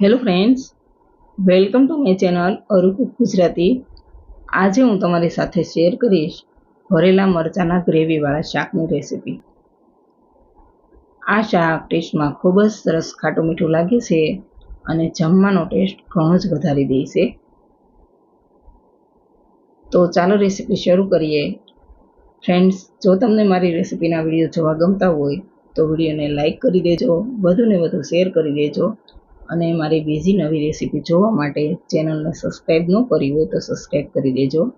Hello friends welcome to my channel અરુકુક Gujarati આજે હું તમારી સાથે શેર કરીશ ભરેલા મરચાંના ગ્રેવીવાળા શાકની રેસીપી આ શાક ટેસ્ટમાં ખૂબ જ સરસ ખાટું મીઠું લાગે છે અને જમવાનો ટેસ્ટ ઘણો જ વધારી દે છે. તો ચાલો રેસીપી શરૂ કરીએ. ફ્રેન્ડ્સ જો તમને મારી રેસીપીના વીડિયો જોવા ગમતા હોય તો વિડીયોને લાઈક કરી દેજો, વધુને વધુ શેર કરી દેજો. અને મારી બીજી નવી રેસીપી જોવા માટે ચેનલને સબસ્ક્રાઈબ ન કરી હોય તો સબસ્ક્રાઈબ કરી દેજો.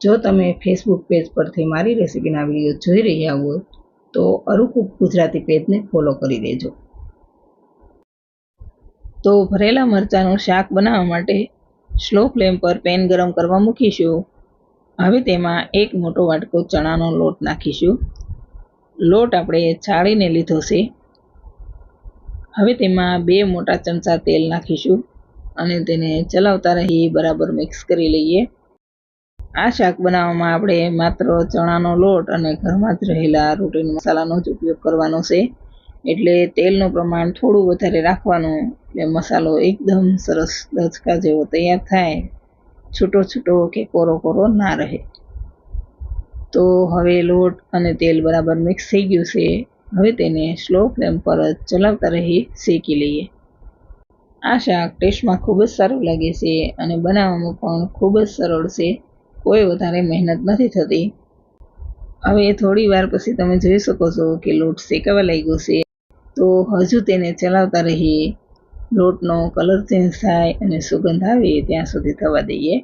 જો તમે ફેસબુક પેજ પરથી મારી રેસીપીના વીડિયો જોઈ રહ્યા હોય, તો અરુકુક ગુજરાતી પેજને ફોલો કરી દેજો. તો ભરેલા મરચાંનું શાક બનાવવા માટે સ્લો ફ્લેમ પર પેન ગરમ કરવા મૂકીશું. હવે તેમાં એક મોટો વાટકો ચણાનો લોટ નાખીશું. લોટ આપણે છાળીને લીધો છે. હવે તેમાં બે મોટા ચમચા તેલ નાખીશું અને તેને ચલાવતા રહી બરાબર મિક્સ કરી લઈએ. આ શાક બનાવવામાં આપણે માત્ર ચણાનો લોટ અને ઘરમાં જ રહેલા રોટીન મસાલાનો જ ઉપયોગ કરવાનો છે. એટલે તેલનું પ્રમાણ થોડું વધારે રાખવાનું એટલે મસાલો એકદમ સરસ દચકા જેવો તૈયાર થાય. છૂટો છૂટો કે કોરો કોરો ના રહે. તો હવે લોટ અને તેલ બરાબર મિક્સ થઈ ગયું છે. હવે તેને સ્લો ફ્લેમ પર જ ચલાવતા રહી શેકી લઈએ. આ શાક ટેસ્ટમાં ખૂબ જ સારું લાગે છે અને બનાવવામાં પણ ખૂબ જ સરળ છે. કોઈ વધારે મહેનત નથી થતી. હવે થોડી વાર પછી તમે જોઈ શકો છો કે લોટ શેકાવા લાગ્યો છે. તો હજુ તેને ચલાવતા રહીએ. લોટનો કલર ચેન્જ થાય અને સુગંધ આવે ત્યાં સુધી થવા દઈએ.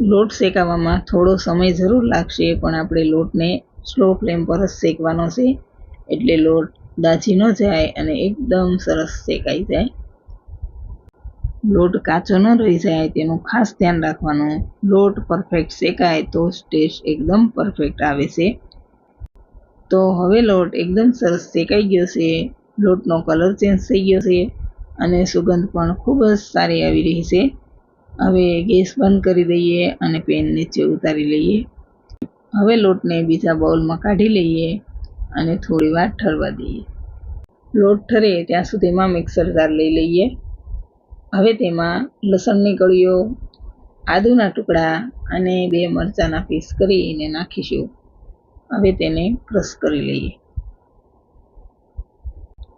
લોટ શેકાવામાં થોડો સમય જરૂર લાગશે, પણ આપણે લોટને સ્લો ફ્લેમ પર જ શેકવાનો છે. એટલે લોટ દાજી ન જાય અને એકદમ સરસ શેકાઈ જાય. લોટ કાચો ન રહી જાય, તેનું ખાસ ધ્યાન રાખવાનું. લોટ પરફેક્ટ શેકાય તો જ ટેસ્ટ એકદમ પરફેક્ટ આવે છે. તો હવે લોટ એકદમ સરસ શેકાઈ ગયો છે. લોટનો કલર ચેન્જ થઈ ગયો છે અને સુગંધ પણ ખૂબ જ સારી આવી રહી છે. હવે ગેસ બંધ કરી દઈએ અને પેન નીચે ઉતારી લઈએ. હવે લોટને બીજા બાઉલમાં કાઢી લઈએ અને થોડી વાર ઠરવા દઈએ. લોટ ઠરે ત્યાં સુધીમાં મિક્સર જાર લઈ લઈએ. હવે તેમાં લસણની કળીઓ, આદુના ટુકડા અને બે મરચાંના પીસ કરીને નાખીશું. હવે તેને ક્રશ કરી લઈએ.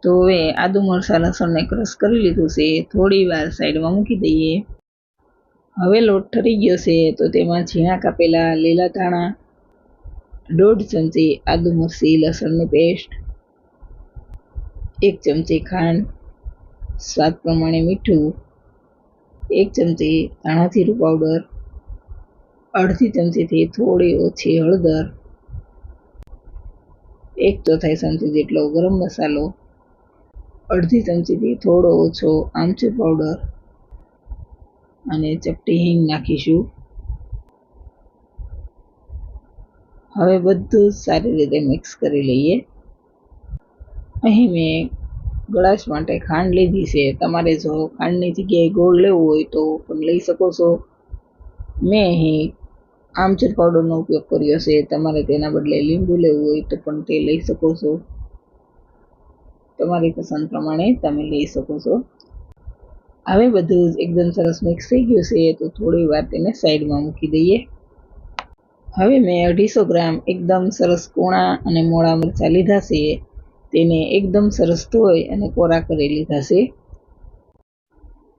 તો હવે આદુ, મરચાં, લસણને ક્રશ કરી લીધું છે. થોડી વાર સાઈડમાં મૂકી દઈએ. હવે લોટ ઠરી ગયો છે તો તેમાં ઝીણા કાપેલા લીલા ધાણા દોઢ ચમચી આદુ મરચી લસણની પેસ્ટ એક ચમચી ખાંડ, સ્વાદ પ્રમાણે મીઠું, એક ચમચી ધાણા જીરું પાવડર અડધી ચમચીથી થોડી ઓછી હળદર, એક ચોથાઈ ચમચી જેટલો ગરમ મસાલો, અડધી ચમચીથી થોડો ઓછો આમચૂર પાવડર અને ચપટી હિંગ નાખીશું. હવે બધું સારી રીતે મિક્સ કરી લઈએ. અહીં મેં ગળાશ માટે ખાંડ લીધી છે. તમારે જો ખાંડની જગ્યાએ ગોળ લેવું હોય તો પણ લઈ શકો છો. મેં અહીં આમચૂર પાવડરનો ઉપયોગ કર્યો છે. તમારે તેના બદલે લીંબુ લેવું હોય તો પણ તે લઈ શકો છો. તમારી પસંદ પ્રમાણે તમે લઈ શકો છો. હવે બધું જ એકદમ સરસ મિક્સ થઈ ગયું છે. તો થોડી વાર તેને સાઈડમાં મૂકી દઈએ. હવે મેં અઢીસો ગ્રામ એકદમ સરસ કૂણા અને મોળા મરચાં લીધા છે. તેને એકદમ સરસ ધોઈ અને કોરા કરી લીધા છે.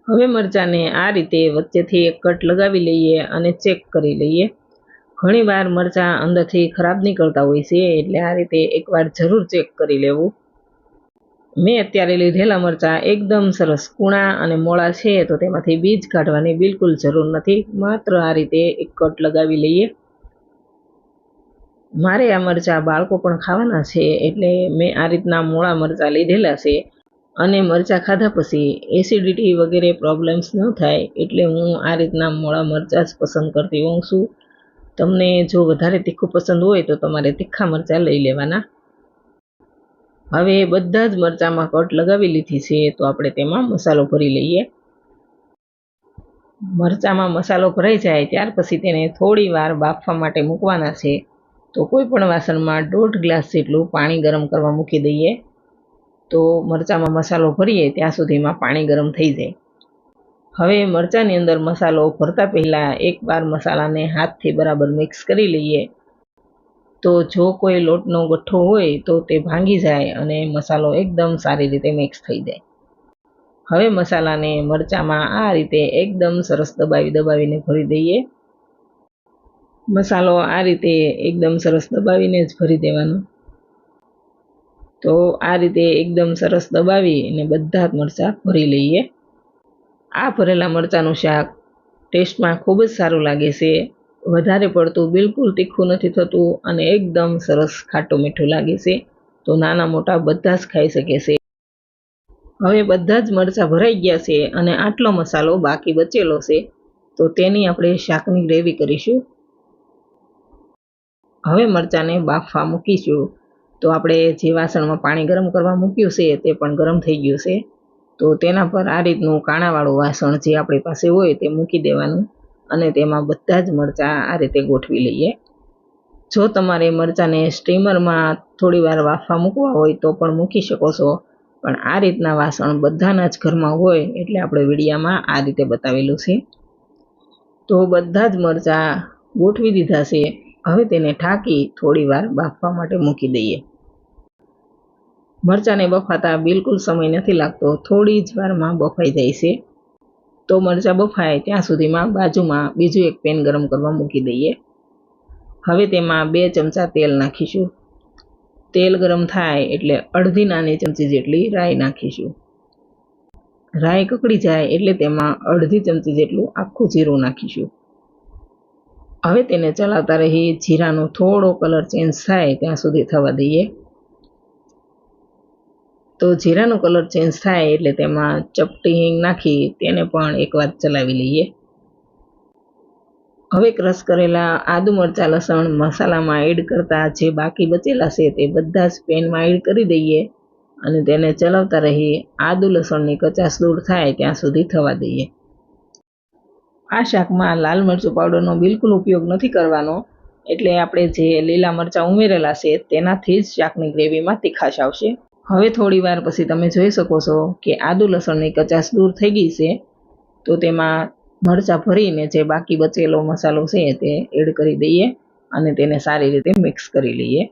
હવે મરચાંને આ રીતે વચ્ચેથી એક કટ લગાવી લઈએ અને ચેક કરી લઈએ. ઘણીવાર મરચાં અંદરથી ખરાબ નીકળતા હોય છે, એટલે આ રીતે એકવાર જરૂર ચેક કરી લેવું. મેં અત્યારે લીધેલા મરચાં એકદમ સરસ કૂણા અને મોળા છે, તો તેમાંથી બીજ કાઢવાની બિલકુલ જરૂર નથી. માત્ર આ રીતે એક કટ લગાવી લઈએ. મારે આ મરચાં બાળકો પણ ખાવાના છે એટલે મેં આ રીતના મોળા મરચાં લીધેલા છે અને મરચાં ખાધા પછી એસિડિટી વગેરે પ્રોબ્લેમ્સ ન થાય એટલે હું આ રીતના મોળા મરચાં જ પસંદ કરતી હોઉં છું. તમને જો વધારે તીખું પસંદ હોય તો તમારે તીખા મરચાં લઈ લેવાના. હવે બધા જ મરચાંમાં કટ લગાવી લીધી છે તો આપણે તેમાં મસાલો ભરી લઈએ. મરચાંમાં મસાલો ભરાઈ જાય ત્યાર પછી તેને થોડી વાર બાફવા માટે મૂકવાના છે. તો કોઈ પણ વાસણમાં દોઢ ગ્લાસ જેટલું પાણી ગરમ કરવા મૂકી દઈએ. તો મરચાંમાં મસાલો ભરીએ, ત્યાં સુધીમાં પાણી ગરમ થઈ જાય. હવે મરચાંની અંદર મસાલો ભરતા પહેલાં એકવાર મસાલાને હાથથી બરાબર મિક્સ કરી લઈએ. તો જો કોઈ લોટનો ગઠ્ઠો હોય, તો તે ભાંગી જાય અને મસાલો એકદમ સારી રીતે મિક્સ થઈ જાય. હવે મસાલાને મરચાંમાં આ રીતે એકદમ સરસ દબાવી દબાવીને ભરી દઈએ. મસાલો આ રીતે એકદમ સરસ દબાવીને જ ભરી દેવાનો. તો આ રીતે એકદમ સરસ દબાવી અને બધા જ મરચાં ભરી લઈએ. આ ભરેલા મરચાંનું શાક ટેસ્ટમાં ખૂબ જ સારું લાગે છે. વધારે પડતું બિલકુલ તીખું નથી થતું અને એકદમ સરસ ખાટું મીઠું લાગે છે. તો નાના મોટા બધા જ ખાઈ શકે છે. હવે બધા જ મરચાં ભરાઈ ગયા છે અને આટલો મસાલો બાકી બચેલો છે. તો તેની આપણે શાકની ગ્રેવી કરીશું. હવે મરચાંને બાફવા મૂકીશું. તો આપણે જે વાસણમાં પાણી ગરમ કરવા મૂક્યું છે તે પણ ગરમ થઈ ગયું છે. તો તેના પર આ રીતનું કાણાવાળું વાસણ જે આપણી પાસે હોય તે મૂકી દેવાનું અને તેમાં બધા જ મરચાં આ રીતે ગોઠવી લઈએ. જો તમારે મરચાંને સ્ટીમરમાં થોડીવાર વાફવા મૂકવા હોય તો પણ મૂકી શકો છો. પણ આ રીતના વાસણ બધાના જ ઘરમાં હોય એટલે આપણે વિડીયામાં આ રીતે બતાવેલું છે. તો બધા જ મરચાં ગોઠવી દીધા છે. હવે તેને ઢાંકી થોડી વાર બાફવા માટે મૂકી દઈએ. મરચાંને બફાતા બિલકુલ સમય નથી લાગતો. થોડી જ વારમાં બફાઈ જાય છે. તો મરચાં બફાય ત્યાં સુધીમાં બાજુમાં બીજું એક પેન ગરમ કરવા મૂકી દઈએ. હવે તેમાં બે ચમચા તેલ નાખીશું. તેલ ગરમ થાય એટલે અડધી નાની ચમચી જેટલી રાઈ નાખીશું. રાઈ કકડી જાય એટલે તેમાં અડધી ચમચી જેટલું આખું જીરું નાખીશું. હવે તેને ચલાવતા રહી જીરાનો થોડો કલર ચેન્જ થાય ત્યાં સુધી થવા દઈએ. તો જીરાનો કલર ચેન્જ થાય એટલે તેમાં ચપટી હિંગ નાખી તેને પણ એકવાર ચલાવી લઈએ. હવે ક્રશ કરેલા આદુ મરચાં, લસણ, મસાલામાં એડ કરતા જે બાકી બચેલા છે તે બધા જ પેનમાં એડ કરી દઈએ અને તેને ચલાવતા રહી આદુ, લસણની કચાશ દૂર થાય ત્યાં સુધી થવા દઈએ. આ શાકમાં લાલ મરચું પાવડરનો બિલકુલ ઉપયોગ નથી કરવાનો. એટલે આપણે જે લીલા મરચાં ઉમેરેલા છે, તેનાથી જ શાકની ગ્રેવીમાં તીખાશ આવશે. હવે થોડી વાર પછી તમે જોઈ શકો છો કે આદુ લસણની કચાશ દૂર થઈ ગઈ છે. તો તેમાં મરચાં ભરીને જે બાકી બચેલો મસાલો છે, તે એડ કરી દઈએ અને તેને સારી રીતે મિક્સ કરી લઈએ.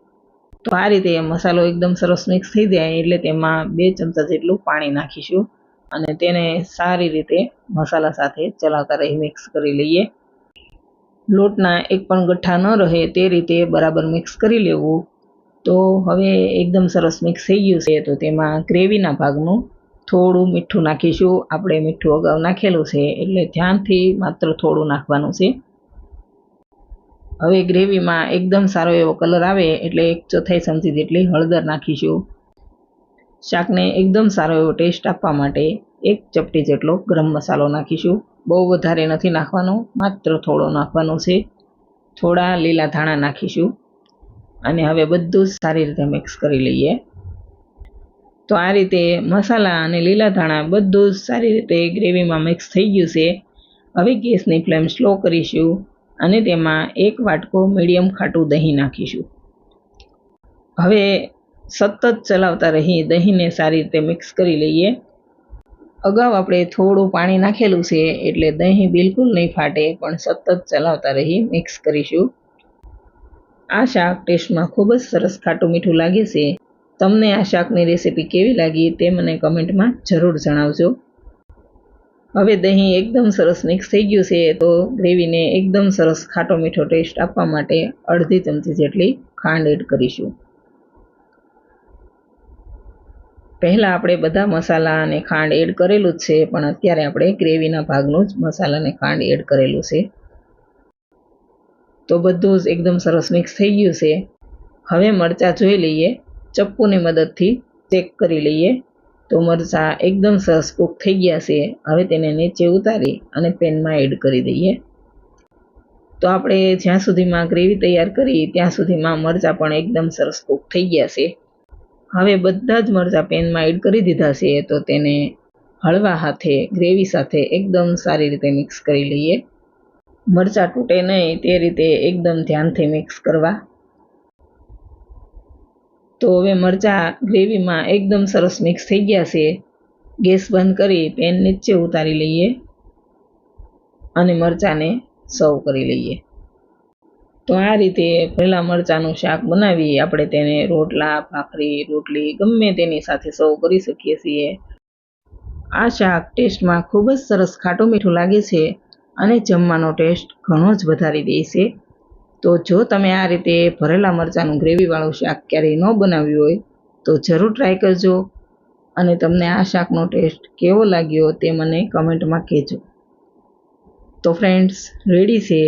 તો આ રીતે મસાલો એકદમ સરસ મિક્સ થઈ જાય, એટલે તેમાં બે ચમચા જેટલું પાણી નાખીશું. અને તેને સારી રીતે મસાલા સાથે ચલાવતા રહી મિક્સ કરી લઈએ. લોટના એક પણ ગઠ્ઠા ન રહે તે રીતે બરાબર મિક્સ કરી લેવું. તો હવે એકદમ સરસ મિક્સ થઈ ગયું છે, તો તેમાં ગ્રેવીના ભાગનું થોડું મીઠું નાખીશું. આપણે મીઠું અગાઉ નાખેલું છે, એટલે ધ્યાનથી માત્ર થોડું નાખવાનું છે. હવે ગ્રેવીમાં એકદમ સારો એવો કલર આવે, એટલે એક ચોથાઈ ચમચી જેટલી હળદર નાખીશું. શાકને એકદમ સારો એવો ટેસ્ટ આપવા માટે એક ચપટી જેટલો ગરમ મસાલો નાખીશું. બહુ વધારે નથી નાખવાનો, માત્ર થોડો નાખવાનો છે. થોડા લીલા ધાણા નાખીશું. અને હવે બધું સારી રીતે મિક્સ કરી લઈએ. તો આ રીતે મસાલા અને લીલા ધાણા બધું સારી રીતે ગ્રેવીમાં મિક્સ થઈ ગયું છે. હવે ગેસની ફ્લેમ સ્લો કરીશું અને તેમાં એક વાટકો મીડિયમ ખાટું દહીં નાખીશું. હવે સતત ચલાવતા રહી દહીંને સારી રીતે મિક્સ કરી લઈએ. અગાઉ આપણે થોડું પાણી નાખેલું છે, એટલે દહીં બિલકુલ નહીં ફાટે, પણ સતત ચલાવતા રહી મિક્સ કરીશું. આ શાક ટેસ્ટમાં ખૂબ જ સરસ ખાટું મીઠું લાગે છે. તમને આ શાકની રેસીપી કેવી લાગી તે મને કમેન્ટમાં જરૂર જણાવજો. હવે દહીં એકદમ સરસ મિક્સ થઈ ગયું છે, તો ગ્રેવીને એકદમ સરસ ખાટો મીઠો ટેસ્ટ આપવા માટે અડધી ચમચી જેટલી ખાંડ એડ કરીશું. પહેલાં આપણે બધા મસાલા અને ખાંડ એડ કરેલું જ છે, પણ અત્યારે આપણે ગ્રેવીના ભાગનું જ મસાલા અને ખાંડ એડ કરેલું છે. તો બધું જ એકદમ સરસ મિક્સ થઈ ગયું છે. હવે મરચાં જોઈ લઈએ. ચપ્પુની મદદથી ચેક કરી લઈએ. તો મરચાં એકદમ સરસ કૂક થઈ ગયા છે. હવે તેને નીચે ઉતારી અને પેનમાં એડ કરી દઈએ. તો આપણે જ્યાં સુધીમાં ગ્રેવી તૈયાર કરી, ત્યાં સુધીમાં મરચાં પણ એકદમ સરસ કૂક થઈ ગયા છે. હવે બધા જ મરચાં પેનમાં એડ કરી દીધા છે, તો તેને હળવા હાથે, ગ્રેવી સાથે એકદમ સારી રીતે મિક્સ કરી લઈએ. મરચાં તૂટે નહીં, તે રીતે એકદમ ધ્યાનથી મિક્સ કરવા. તો હવે મરચાં ગ્રેવીમાં એકદમ સરસ મિક્સ થઈ ગયા છે. ગેસ બંધ કરી પેન નીચે ઉતારી લઈએ અને મરચાંને સર્વ કરી લઈએ. તો આ રીતે ભરેલા મરચાંનું શાક બનાવી આપણે તેને રોટલા, ભાખરી, રોટલી ગમે તેની સાથે સર્વ કરી શકીએ છીએ. આ શાક ટેસ્ટમાં ખૂબ જ સરસ ખાટું મીઠું લાગે છે અને જમવાનો ટેસ્ટ ઘણો જ વધારી દે છે. તો જો તમે આ રીતે ભરેલા મરચાંનું ગ્રેવીવાળું શાક ક્યારેય ન બનાવ્યું હોય, તો જરૂર ટ્રાય કરજો અને તમને આ શાકનો ટેસ્ટ કેવો લાગ્યો તે મને કમેન્ટમાં કહેજો. તો ફ્રેન્ડ્સ રેડી છે?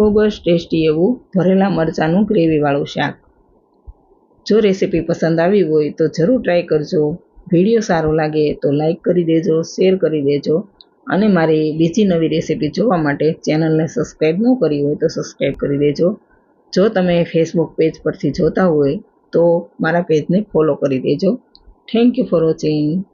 ખૂબ જ ટેસ્ટી એવું ભરેલા મરચાંનું ગ્રેવીવાળું શાક. જો રેસીપી પસંદ આવી હોય તો જરૂર ટ્રાય કરજો. વીડિયો સારો લાગે તો લાઈક કરી દેજો, શેર કરી દેજો અને મારી બીજી નવી રેસીપી જોવા માટે ચેનલને સબસ્ક્રાઈબ ન કરી હોય તો સબસ્ક્રાઈબ કરી દેજો. જો તમે ફેસબુક પેજ પરથી જોતા હોય તો મારા પેજને ફોલો કરી દેજો. Thank you for watching.